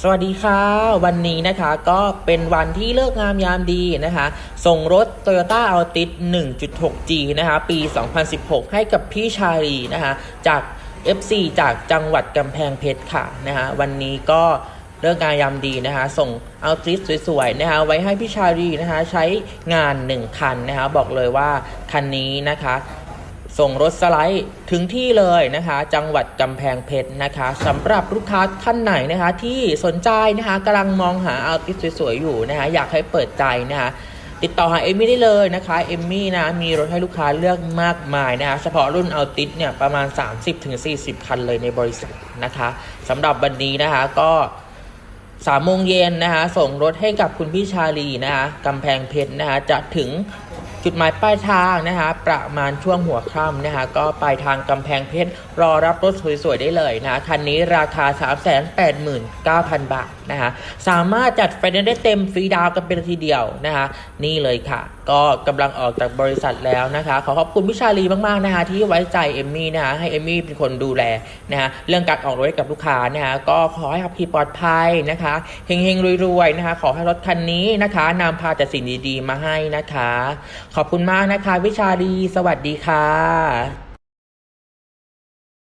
สวัสดีค่ะ วันนี้นะคะก็เป็นวันที่เลิกงามยามดีนะคะ ส่งรถ Toyota Altis 1.6G นะคะปี 2016 ให้กับพี่ชาลีนะคะจาก FC จากจังหวัดกำแพงเพชรค่ะนะคะวันนี้ก็เลิกงามยามดีนะคะ ส่ง Altis สวยๆนะคะไว้ให้พี่ชาลีนะคะใช้งาน 1 คันนะคะบอกเลยว่าคันนี้นะคะ ส่งรถสไลด์ถึงที่เลยนะคะ จังหวัดกำแพงเพชรนะคะสำหรับลูกค้าท่านไหนนะคะ ที่สนใจนะคะกำลังมองหาเอาติสวยๆอยู่นะคะ อยากให้เปิดใจนะคะติดต่อหาเอมมี่ได้เลยนะคะเอมมี่นะมีรถให้ลูกค้าเลือกมากมายนะคะเฉพาะรุ่นเอาติสเนี่ยประมาณ 30-40 คันเลยในบริษัทนะคะสำหรับวันนี้นะคะก็สามโมงเย็นนะคะส่งรถให้กับคุณพี่ชาลีนะคะกำแพงเพชรนะคะจะถึง จุดหมายปลายทางนะคะประมาณช่วงหัวค่ำนะคะก็ปลายทางกำแพงเพชรรอรับรถสวยๆได้เลยนะคันนี้ราคา 389,000 บาทนะคะสามารถจัดไฟแนนซ์ได้เต็มฟรีดาวกันเป็นทีเดียวนะคะนี่เลยค่ะ ก็กำลังออกจากบริษัทแล้วนะคะ ขอขอบคุณพี่ชาลีมากๆนะคะที่ไว้ใจเอมมี่นะคะให้เอมมี่เป็นคนดูแลนะคะเรื่องการออกรถให้กับลูกค้านะคะก็ขอให้ขับขี่ปลอดภัยนะคะเฮงๆรวยๆนะคะขอให้รถคันนี้นะคะนำพาแต่สิ่งดีๆมาให้นะคะขอบคุณมากนะคะ วิชาดี สวัสดีค่ะ